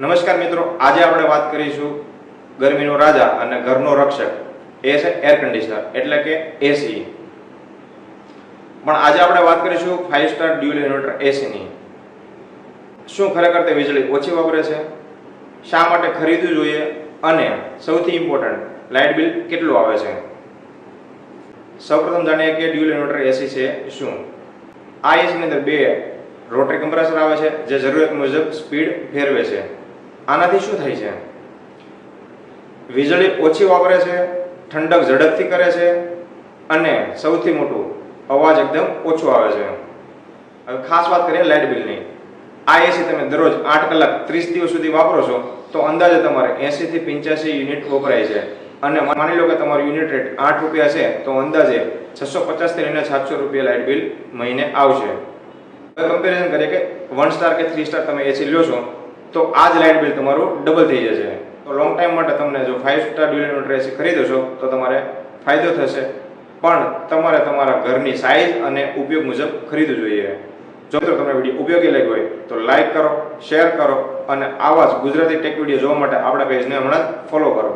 નમસ્કાર મિત્રો, આજે આપણે વાત કરીશું ગરમીનો રાજા અને ઘરનો રક્ષક. એ છે એર કન્ડિશનર એટલે કે એસી પણ આજે આપણે વાત કરીશું ફાઇવ સ્ટાર ડ્યુઅલ ઇન્વર્ટર એસીની શું ખરેખર તે વીજળી ઓછી વાપરે છે? શા માટે ખરીદવું જોઈએ? અને સૌથી ઇમ્પોર્ટન્ટ લાઇટ બિલ કેટલું આવે છે? સૌપ્રથમ જાણીએ કે ડ્યુઅલ ઇન્વર્ટર એસી છે શું? આ એસીની અંદર બે રોટરી કમ્પ્રેસર આવે છે, જે જરૂરિયાત મુજબ સ્પીડ ફેરવે છે. આનાથી શું થાય છે? વીજળી ઓછી વાપરે છે, ઠંડક ઝડપથી કરે છે અને સૌથી મોટું, અવાજ એકદમ ઓછો આવે છે. હવે ખાસ વાત કરીએ લાઇટ બિલની આ એસી તમે દરરોજ આઠ કલાક ત્રીસ દિવસ સુધી વાપરો છો, તો અંદાજે તમારે એંશીથી પંચ્યાસી યુનિટ વપરાય છે. અને માની લો કે તમારું યુનિટ રેટ આઠ રૂપિયા છે, તો અંદાજે છસો પચાસથી લઈને સાતસો રૂપિયા લાઇટ બિલ મહિને આવશે. કમ્પેરિઝન કરીએ કે વન સ્ટાર કે થ્રી સ્ટાર તમે એસી લો છો તો આ જ લાઇટ બિલ તમારું ડબલ થઈ જશે. તો લોંગ ટાઈમ માટે તમને જો ફાઇવ સ્ટાર ઇન્વર્ટર એસી ખરીદો છો, તો તમારે ફાયદો થશે. પણ તમારે તમારા ઘરની સાઇઝ અને ઉપયોગ મુજબ ખરીદવું જોઈએ. જો મિત્રો તમને વીડિયો ઉપયોગી લાગ્યો હોય, તો લાઇક કરો શેર કરો અને આવા જ ગુજરાતી ટેક વીડિયો જોવા માટે આપણા પેજને હમણાં ફોલો કરો.